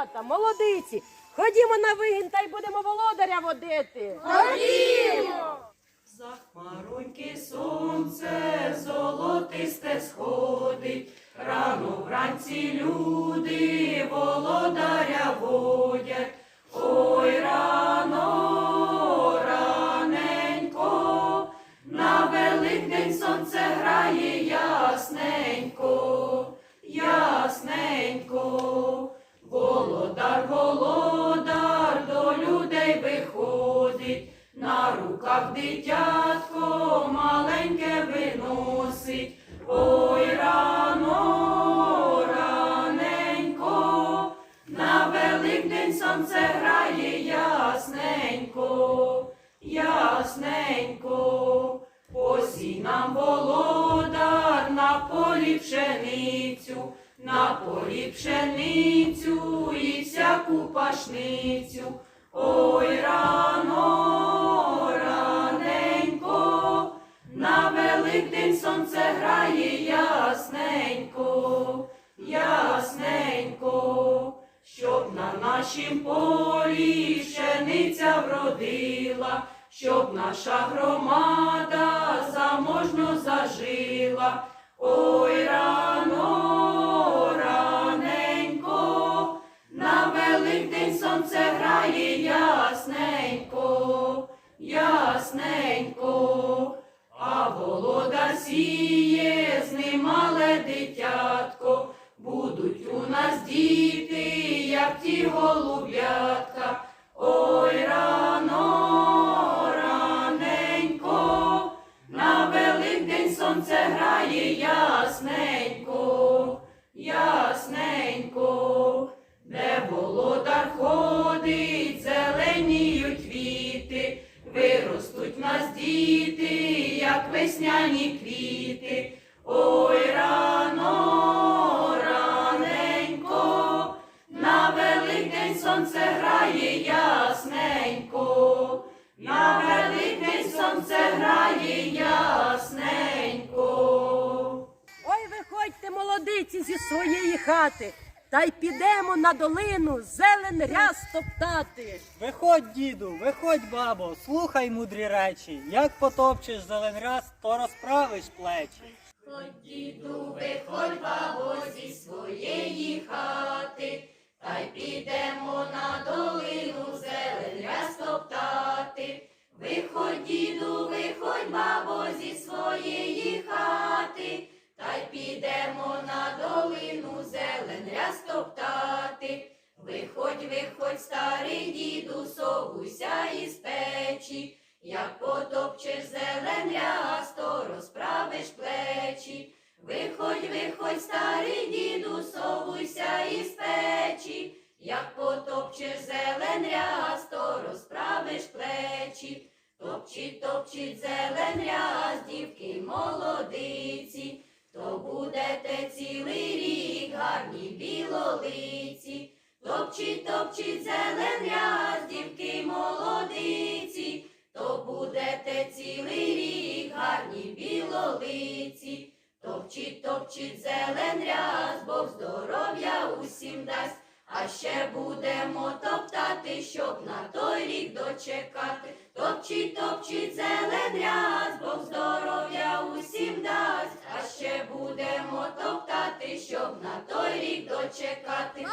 дівчата, молодиці. Ходімо на вигін та й будемо володаря водити. За на дитятко маленьке виносить. Ой, рано, раненько, на Великдень сонце грає ясненько, ясненько. Посій нам володар на полі пшеницю, на полі пшеницю і всяку пашницю. Пшениця вродила, щоб наша громада заможно зажила. Ой, рано, раненько, на Великдень сонце грає ясненько, ясненько, а володар сіє, з ним дитятко, будуть у нас діти, як ті голуб'ятка. Сонце грає ясненько, ясненько, де володар ходить, зеленіють квіти, виростуть в нас діти, як весняні квіти. Ой, рано, раненько, на Великдень сонце грає ясненько, на Великдень сонце грає ясненько. Молодиці, зі своєї хати, та й підемо на долину зелен ряс топтати. Виходь, діду, виходь, бабо, слухай мудрі речі. Як потопчеш зелен раз, то розправиш плечі. Ходь, діду, виходь, бабо, зі своєї хати, та й підемо на долину зелень розтоптати. Виходь, діду, виходь, бабо, розтоптати. Виходь, виходь, старий діду, совуйся із печі, як потопчеш зелень ряс, розправиш плечі. Виходь, виходь, старий діду, совуйся із печі, як потопчеш зелень ряс, розправиш плечі. Топчіть, топчіть зелень ряс, дівки молодиці, то будете цілий рік гарні білолиці. Топчіть, топчіть зелень ряс, дівки молодиці, то будете цілий рік гарні білолиці. Топчіть, топчіть зелень ряс, Бог здоров'я усім дасть. А ще будемо топтати, щоб на той рік дочекати. Топчіть, топчіть зелень ряс, Бог здоров'я усім дасть. Дочекати.